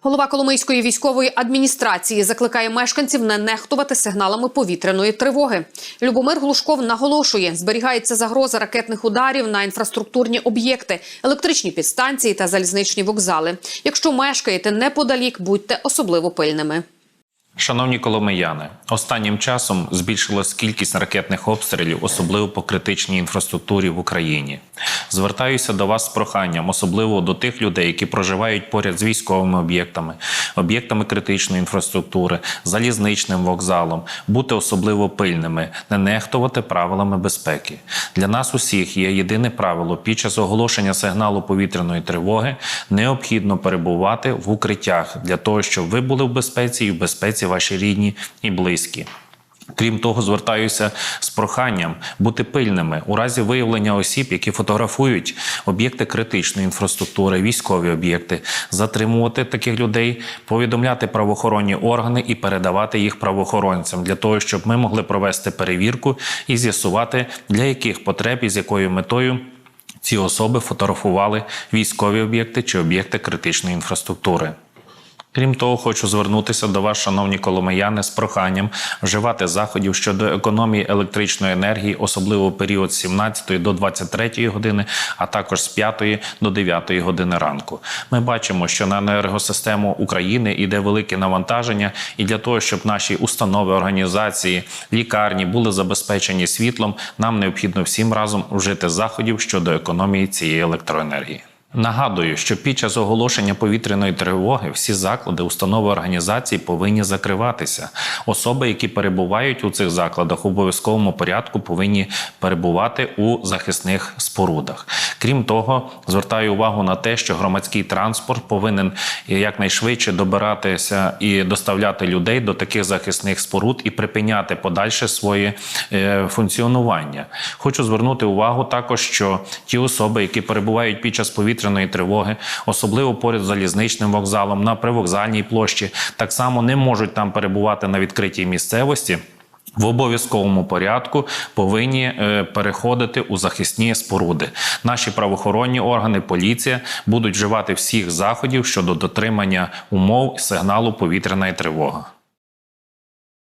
Голова Коломийської військової адміністрації закликає мешканців не нехтувати сигналами повітряної тривоги. Любомир Глушков наголошує, зберігається загроза ракетних ударів на інфраструктурні об'єкти, електричні підстанції та залізничні вокзали. Якщо мешкаєте неподалік, будьте особливо пильними. Шановні коломияни, останнім часом збільшилась кількість ракетних обстрілів, особливо по критичній інфраструктурі в Україні. Звертаюся до вас з проханням, особливо до тих людей, які проживають поряд з військовими об'єктами, об'єктами критичної інфраструктури, залізничним вокзалом, бути особливо пильними, не нехтувати правилами безпеки. Для нас усіх є єдине правило під час оголошення сигналу повітряної тривоги необхідно перебувати в укриттях для того, щоб ви були в безпеці і в безпеці ваші рідні і близькі. Крім того, звертаюся з проханням бути пильними у разі виявлення осіб, які фотографують об'єкти критичної інфраструктури, військові об'єкти, затримувати таких людей, повідомляти правоохоронні органи і передавати їх правоохоронцям для того, щоб ми могли провести перевірку і з'ясувати для яких потреб і з якою метою. Ці особи фотографували військові об'єкти чи об'єкти критичної інфраструктури. Крім того, хочу звернутися до вас, шановні коломияни, з проханням вживати заходів щодо економії електричної енергії, особливо в період з 17 до 23 години, а також з 5 до 9 години ранку. Ми бачимо, що на енергосистему України йде велике навантаження, і для того, щоб наші установи, організації, лікарні були забезпечені світлом, нам необхідно всім разом вжити заходів щодо економії цієї електроенергії. Нагадую, що під час оголошення повітряної тривоги всі заклади, установи організації повинні закриватися. Особи, які перебувають у цих закладах, у обов'язковому порядку повинні перебувати у захисних спорудах. Крім того, звертаю увагу на те, що громадський транспорт повинен якнайшвидше добиратися і доставляти людей до таких захисних споруд і припиняти подальше своє е, функціонування. Хочу звернути увагу також, що ті особи, які перебувають під час повітряної тривоги, особливо поряд з залізничним вокзалом на привокзальній площі, так само не можуть там перебувати на відкритій місцевості. В обов'язковому порядку повинні е, переходити у захисні споруди. Наші правоохоронні органи, поліція будуть вживати всіх заходів щодо дотримання умов сигналу повітряної тривоги.